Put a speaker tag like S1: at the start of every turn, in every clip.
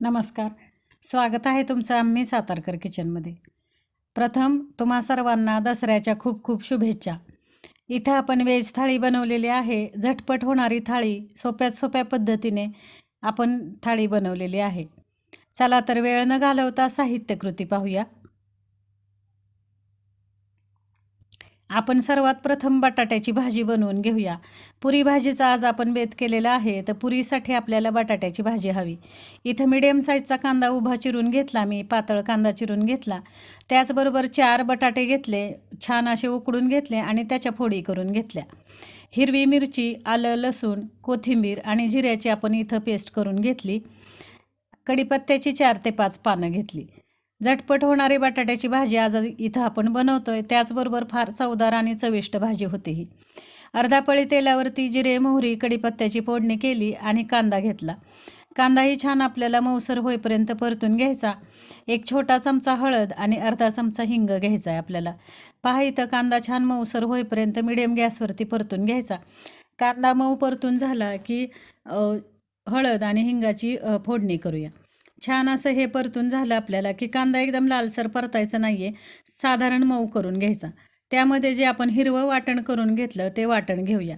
S1: नमस्कार. स्वागत आहे तुमचं आम्ही सातारकर किचनमध्ये. प्रथम तुम्हा सर्वांना दसऱ्याच्या खूप खूप शुभेच्छा. इथं आपण व्हेज थाळी बनवलेली आहे. झटपट होणारी थाळी सोप्यात सोप्या पद्धतीने आपण थाळी बनवलेली आहे. चला तर वेळ न घालवता साहित्यकृती पाहूया. आपण सर्वात प्रथम बटाट्याची भाजी बनवून घेऊया. पुरी भाजीचा आज आपण बेत केलेला आहे तर पुरीसाठी आपल्याला बटाट्याची भाजी हवी. इथं मिडियम साईजचा कांदा उभा चिरून घेतला मी पातळ कांदा चिरून घेतला. त्याचबरोबर चार बटाटे घेतले छान असे उकडून घेतले आणि त्याच्या फोडी करून घेतल्या. हिरवी मिरची आलं लसूण कोथिंबीर आणि जिऱ्याची आपण इथं पेस्ट करून घेतली. कढीपत्त्याची चार ते पाच पानं घेतली. झटपट होणारी बटाट्याची भाजी आज इथं आपण बनवतोय. त्याचबरोबर फार चवदार आणि चविष्ट भाजी होते ही अर्धा पळी तेलावरती जिरे मोहरी कढीपत्त्याची फोडणी केली आणि कांदा घेतला. कांदाही छान आपल्याला मऊसर होईपर्यंत परतून घ्यायचा. एक छोटा चमचा हळद आणि अर्धा चमचा हिंग घ्यायचा आहे आपल्याला. पहा इथं कांदा छान मऊसर होईपर्यंत मिडियम गॅसवरती परतून घ्यायचा. कांदा मऊ परतून झाला की हळद आणि हिंगाची फोडणी करूया. छान असं हे परतून झालं आपल्याला की कांदा एकदम लालसर परतायचं नाही आहे साधारण मऊ करून घ्यायचा. त्यामध्ये जे आपण हिरवं वाटण करून घेतलं ते वाटण घेऊया.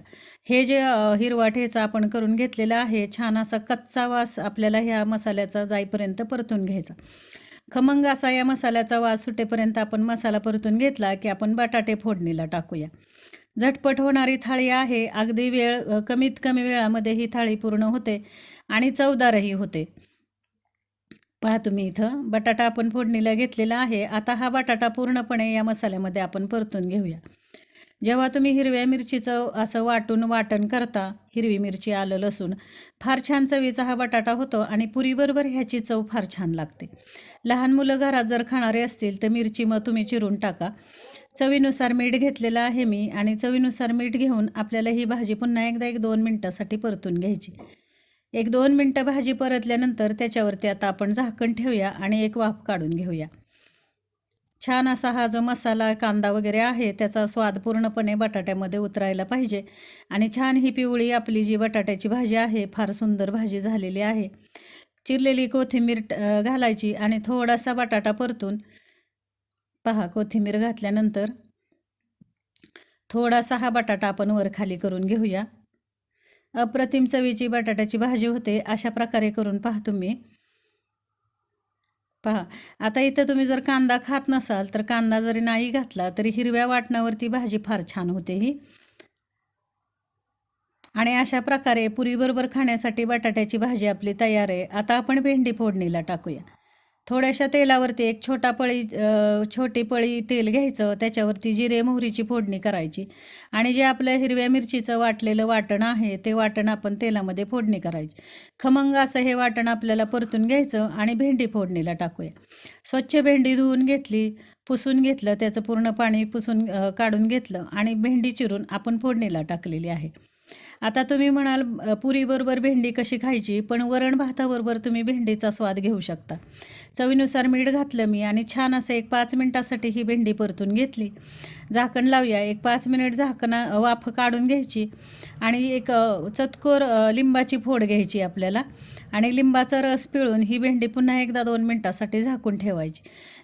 S1: हे जे हिरवा ठेचा आपण करून घेतलेला आहे छान असा कच्चा वास आपल्याला ह्या मसाल्याचा जाईपर्यंत परतून घ्यायचा. खमंग असा या मसाल्याचा वास सुटेपर्यंत आपण मसाला परतून घेतला की आपण बटाटे फोडणीला टाकूया. झटपट होणारी थाळी आहे. अगदी वेळ कमीत कमी वेळामध्ये ही थाळी पूर्ण होते आणि चवदारही होते. पहा तुम्ही इथं. बटाटा आपण फोडणीला घेतलेला आहे. आता हा बटाटा पूर्णपणे या मसाल्यामध्ये आपण परतून घेऊया. जेव्हा तुम्ही हिरव्या मिरचीचं असं वाटून वाटण करता हिरवी मिरची आलं लसूण फार छान चवीचा हा बटाटा होतो आणि पुरीबरोबर ह्याची चव फार छान लागते. लहान मुलं घरात जर खाणारे असतील तर मिरची मग तुम्ही चिरून टाका. चवीनुसार मीठ घेतलेलं आहे मी आणि चवीनुसार मीठ घेऊन आपल्याला ही भाजी पुन्हा एकदा एक दोन मिनटासाठी परतून घ्यायची. एक दोन मिनटं भाजी परतल्यानंतर त्याच्यावरती आता आपण झाकण ठेवूया आणि एक वाफ काढून घेऊया. छान असा हा जो मसाला कांदा वगैरे आहे त्याचा स्वाद पूर्णपणे बटाट्यामध्ये उतरायला पाहिजे. आणि छान ही पिवळी आपली जी बटाट्याची भाजी आहे फार सुंदर भाजी झालेली आहे. चिरलेली कोथिंबीर घालायची आणि थोडासा बटाटा परतून पहा कोथिंबीर घातल्यानंतर थोडासा हा बटाटा आपण वर खाली करून घेऊया. अप्रतिम चवीची बटाट्याची भाजी होते अशा प्रकारे करून पहा तुम्ही. पहा आता इथं तुम्ही जर कांदा खात नसाल तर कांदा जरी नाही घातला तरी हिरव्या वाटणावरती भाजी फार छान होते ही. आणि अशा प्रकारे पुरीबरोबर खाण्यासाठी बटाट्याची भाजी आपली तयार आहे. आता आपण भेंडी फोडणीला टाकूया. थोड्याशा तेलावरती एक छोटा पळी छोटी पळी तेल घ्यायचं त्याच्यावरती जिरे मोहरीची फोडणी करायची. आणि जे आपलं हिरव्या मिरचीचं वाटलेलं वाटण आहे ते वाटण आपण तेलामध्ये फोडणी करायची. खमंग असं हे वाटण आपल्याला परतून घ्यायचं आणि भेंडी फोडणीला टाकूया. स्वच्छ भेंडी धुवून घेतली पुसून घेतलं त्याचं पूर्ण पाणी पुसून काढून घेतलं आणि भेंडी चिरून आपण फोडणीला टाकलेली आहे. आता तुम्ही म्हणाल पुरीबरोबर भेंडी कशी खायची? पण वरण भाताबरोबर तुम्ही भेंडीचा स्वाद घेऊ शकता. चवीनुसार मीठ घातलं मी आणि छान असं एक पाच मिनटासाठी ही भेंडी परतून घेतली. झाकण लावूया. एक पाच मिनिट झाकणा वाफ काढून घ्यायची आणि एक चतकोर लिंबाची फोड घ्यायची आपल्याला. आणि लिंबाचा रस पिळून ही भेंडी पुन्हा एकदा दोन मिनटासाठी झाकून ठेवायची.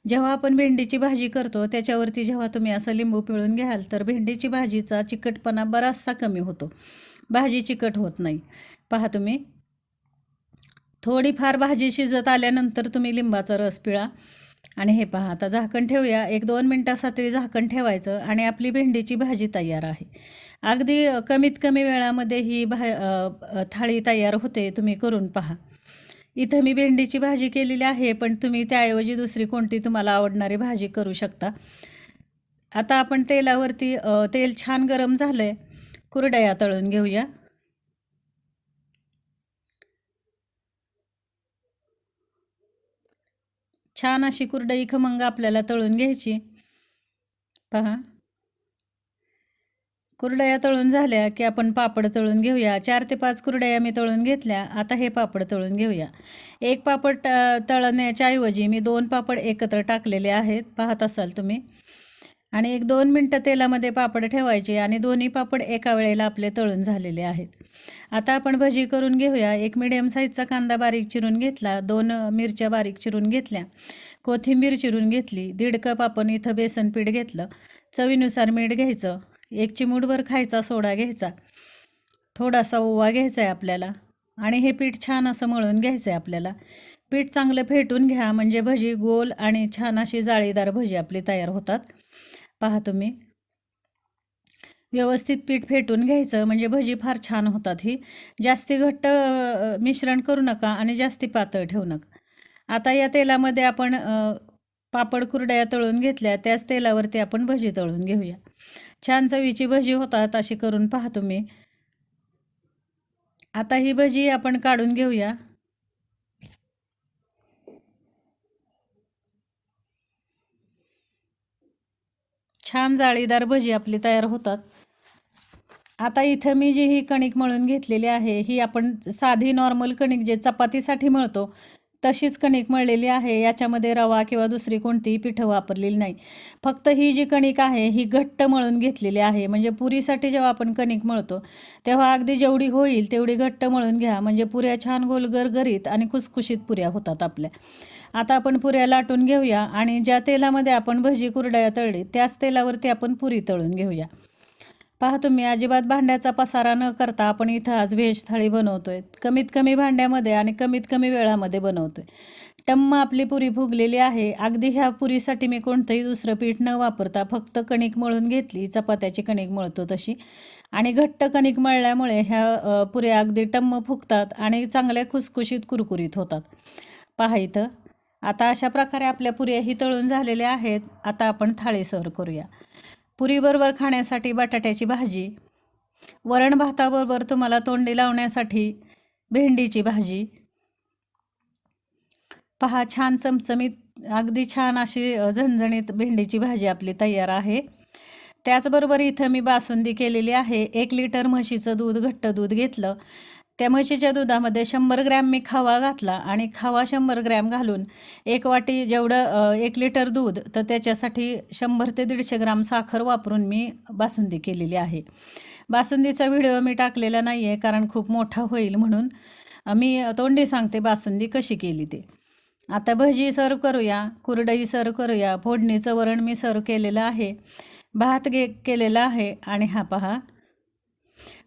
S1: जेव्हा आपण भेंडीची भाजी करतो त्याच्यावरती जेव्हा तुम्ही असं लिंबू पिळून घ्याल तर भेंडीची भाजीचा चिकटपणा बराचसा कमी होतो. भाजी चिकट होत नाही. पहा तुम्ही. थोडीफार भाजी शिजत आल्यानंतर तुम्ही लिंबाचा रस पिळा. आणि हे पहा आता झाकण ठेवूया. एक दोन मिनटासाठी झाकण ठेवायचं आणि आपली भेंडीची भाजी तयार आहे. अगदी कमीत कमी वेळामध्ये ही भा थाळी तयार होते तुम्ही करून पहा. इथं मी भेंडीची भाजी केलेली आहे पण तुम्ही त्याऐवजी दुसरी कोणती तुम्हाला आवडणारी भाजी करू शकता. आता आपण तेलावरती तेल छान गरम झालं आहे कुरडया तळून घेऊया. छान अशी कुरडई खमंग आपल्याला तळून घ्यायची. पहा. कुरडया तळून झाल्या की आपण पापड तळून घेऊया. चार ते पाच कुरडया मी तळून घेतल्या. आता हे पापड तळून घेऊया. एक पापड तळण्याच्या ऐवजी मी दोन पापड एकत्र टाकलेले आहेत. पाहत असाल तुम्ही. आणि एक दोन मिनटं तेलामध्ये पापड ठेवायचे आणि दोन्ही पापड एका वेळेला आपले तळून झालेले आहेत. आता आपण भजी करून घेऊया. एक मिडियम साईजचा कांदा बारीक चिरून घेतला. दोन मिरच्या बारीक चिरून घेतल्या. कोथिंबीर चिरून घेतली. दीड कप आपण इथं बेसन पीठ घेतलं. चवीनुसार मीठ घ्यायचं. एक चिमूटभर खायचा सोडा घ्यायचा. थोडासा ओवा घ्यायचा आहे आपल्याला. आणि हे पीठ छान असं मळून घ्यायचं आहे आपल्याला. पीठ चांगलं फेटून घ्या. म्हणजे भजी गोल आणि छान अशी जाळीदार भजी आपली तयार होतात. पहा तुम्ही. व्यवस्थित पीठ फेटून घ्यायचं म्हणजे भजी फार छान होतात ही. जास्ती घट्ट मिश्रण करू नका आणि जास्ती पातळ ठेवू नका. आता या तेलामध्ये आपण पापड कुरड्या तळून घेतल्या त्याच तेलावरती आपण भजी तळून घेऊया. छान चवीची भजी होतात अशी करून पहा तुम्ही. आता ही भजी आपण काढून घेऊया. छान जाळीदार भजी आपली तयार होतात. आता इथं मी जी ही कणिक मळून घेतलेली आहे ही आपण साधी नॉर्मल कणिक जे चपातीसाठी मळतो तशीच कणिक मळलेली आहे. याच्यामध्ये रवा किंवा दुसरी कोणतीही पिठं वापरलेली नाही. फक्त ही जी कणिक आहे ही घट्ट मळून घेतलेली आहे. म्हणजे पुरीसाठी जेव्हा आपण कणिक मळतो तेव्हा अगदी जेवढी होईल तेवढी घट्ट मळून घ्या. म्हणजे पुऱ्या छान गोल गरगरीत आणि खुसखुशीत पुऱ्या होतात आपल्या. आता आपण पुऱ्या लाटून घेऊया आणि ज्या तेलामध्ये आपण भजी कुरड्या तळली त्याच तेलावरती आपण पुरी तळून घेऊया. पहा तुम्ही अजिबात भांड्याचा पसारा न करता आपण इथं आज व्हेज थाळी बनवतोय. कमीत कमी भांड्यामध्ये आणि कमीत कमी वेळामध्ये बनवतोय. टम्म आपली पुरी फुगलेली आहे. अगदी ह्या पुरीसाठी मी कोणतंही दुसरं पीठ न वापरता फक्त कणिक मळून घेतली चपात्याची कणिक मळतो तशी. आणि घट्ट कणिक मळल्यामुळे ह्या पुऱ्या अगदी टम्म फुगतात आणि चांगल्या खुसखुशीत कुरकुरीत होतात. पहा इथं. आता अशा प्रकारे आपल्या पुऱ्याही तळून झालेल्या आहेत. आता आपण थाळी सर्व करूया. पुरीबरोबर खाण्यासाठी बटाट्याची भाजी. वरण भाताबरोबर तुम्हाला तोंडी लावण्यासाठी भेंडीची भाजी. पहा छान चमचमीत अगदी छान अशी झणझणीत भेंडीची भाजी आपली तयार आहे. त्याचबरोबर इथं मी बासुंदी केलेली आहे. एक लिटर म्हशीचं दूध घट्ट दूध घेतलं. त्या म्हशीच्या दुधामध्ये शंभर ग्रॅम मी खावा घातला आणि खावा शंभर ग्रॅम घालून एक वाटी जेवढं एक लिटर दूध तर त्याच्यासाठी शंभर ते दीडशे ग्राम साखर वापरून मी बासुंदी केलेली आहे. बासुंदीचा व्हिडिओ मी टाकलेला नाही आहे कारण खूप मोठा होईल म्हणून मी तोंडी सांगते बासुंदी कशी केली ते. आता भजी सर्व करूया कुरडई सर्व करूया फोडणीचं वरण मी सर्व केलेलं आहे भात गे केलेला आहे आणि हा पहा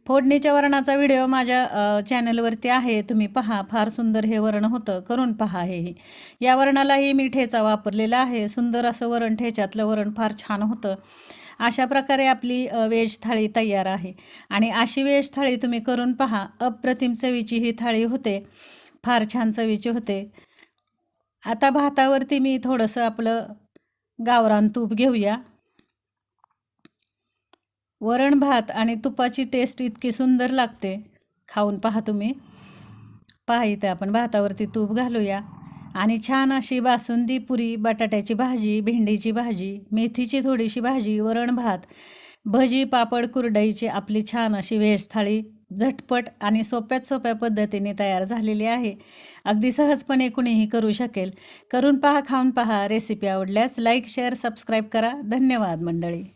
S1: फोडणीच्या वरणाचा व्हिडिओ माझ्या चॅनलवरती आहे. तुम्ही पहा. फार सुंदर हे वरण होतं. करून पहा हे. या वरणालाही मी ठेचा वापरलेला आहे. सुंदर असं वरण ठेच्यातलं वरण फार छान होतं. अशा प्रकारे आपली वेज थाळी तयार आहे. आणि अशी वेज थाळी तुम्ही करून पहा. अप्रतिम चवीची ही थाळी होते. फार छान चवीची होते. आता भातावरती मी थोडंसं आपलं गावरान तूप घेऊया. वरण भात आणि तुपाची टेस्ट इतकी सुंदर लागते. खाऊन पहा तुम्ही. पहा इथं आपण भातावरती तूप घालूया. आणि छान अशी बासुंदी पुरी बटाट्याची भाजी भेंडीची भाजी मेथीची थोडीशी भाजी वरण भात भजी पापड कुरडईची आपली छान अशी व्हेज थाळी झटपट आणि सोप्यात सोप्या पद्धतीने तयार झालेली आहे. अगदी सहजपणे कुणीही करू शकेल. करून पहा खाऊन पहा. रेसिपी आवडल्यास लाईक शेअर सबस्क्राईब करा. धन्यवाद मंडळी.